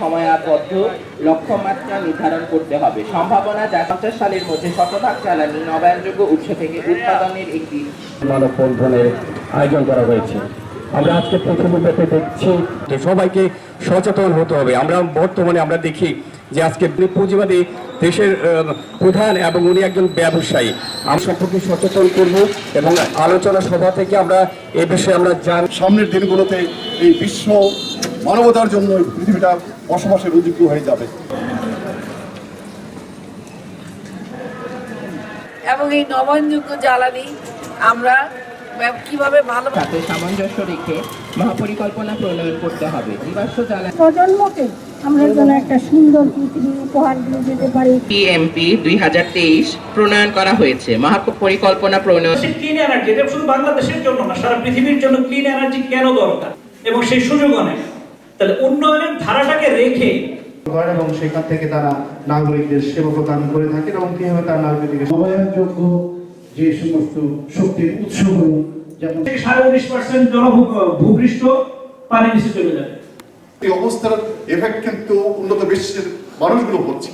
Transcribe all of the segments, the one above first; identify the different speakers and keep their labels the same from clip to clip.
Speaker 1: সময়াবদ্ধ লক্ষ্যমাত্রা নির্ধারণ করতে হবে। সম্ভাবনা যা পঞ্চাশ সালের মধ্যে শতভাগ জ্বালানি নবায়নযোগ্য উৎস থেকে উৎপাদনের একটি
Speaker 2: মানববন্ধনের আয়োজন করা হয়েছে। আমরা আজকে পৃথিবীতে দেখছি
Speaker 3: তো সবাইকে সচেতন হতে হবে। আমরা বর্তমানে আমরা দেখি যে আজকে পুঁজিবাদী দেশের প্রধান এবং উনি একজন ব্যবসায়ী। আমরা সম্পর্কে সচেতন করব এবং আলোচনা সভা থেকে আমরা এ বিষয়ে আমরা জান
Speaker 4: সামনের দিনগুলোতে এই বিশ্ব মানবতার জন্য এই পৃথিবীটা বসবাসের উপযুক্ত হয়ে যাবে।
Speaker 5: এবং এই নবায়নযোগ্য জ্বালানি আমরা কীভাবে ভালো
Speaker 1: সাথে সামঞ্জস্য রেখে মহাপরিকল্পনা প্রণয়ন করতে হবে। জীবাশ্ম জ্বালানি
Speaker 6: প্রজন্মকে আমরা যেন একটা সুন্দর পৃথিবী উপহার দিয়ে যেতে পারি।
Speaker 1: পিএমপি দুই হাজার তেইশ প্রণয়ন করা হয়েছে। মহাপরিকল্পনা প্রণয়ন
Speaker 7: ক্লিন এনার্জি এটা শুধু বাংলাদেশের জন্য না সারা পৃথিবীর জন্য ক্লিন এনার্জি কেন দরকার? এবং সেই সুযোগ নেই তাহলে উন্নয়নের ধারাটাকে রেখে
Speaker 8: এবং সেখান থেকে তারা নাগরিকদের সেবা প্রদান করে থাকেন এবং কীভাবে তারা নাগরিকদের নবায়নযোগ্য যে সমস্ত শক্তির উৎসগুলো যেমন
Speaker 7: সাড়ে উনিশ পার্সেন্ট ভূপৃষ্ঠ পানি নিচে চলে যাবে
Speaker 4: এই অবস্থার এফেক্ট কিন্তু উন্নত বিশ্বের মানুষগুলো হচ্ছে।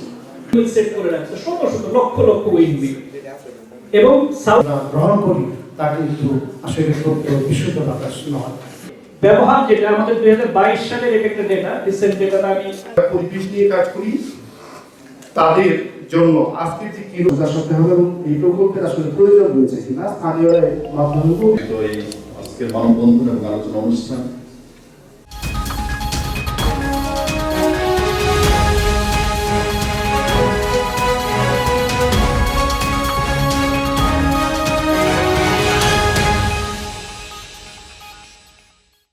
Speaker 7: সেট করে রাখছে শত শত লক্ষ লক্ষ এবং
Speaker 8: গ্রহণ করি তা কিন্তু আসলে সত্য বিশুদ্ধ বাতাস নয়
Speaker 7: ব্যবহার যেটা আমাদের দুই হাজার বাইশ সালের এটা একটা ডেটা রিসেন্ট ডেটাটা আমি
Speaker 8: পরিবেশ নিয়ে কাজ করি তাদের জন্য আজকে যে কি রোজা করতে হবে এবং এই প্রকল্পের আসলে প্রয়োজন রয়েছে কিনা স্থানীয় মাধ্যমে
Speaker 4: তো এই আজকের মানববন্ধন এবং আলোচনা অনুষ্ঠান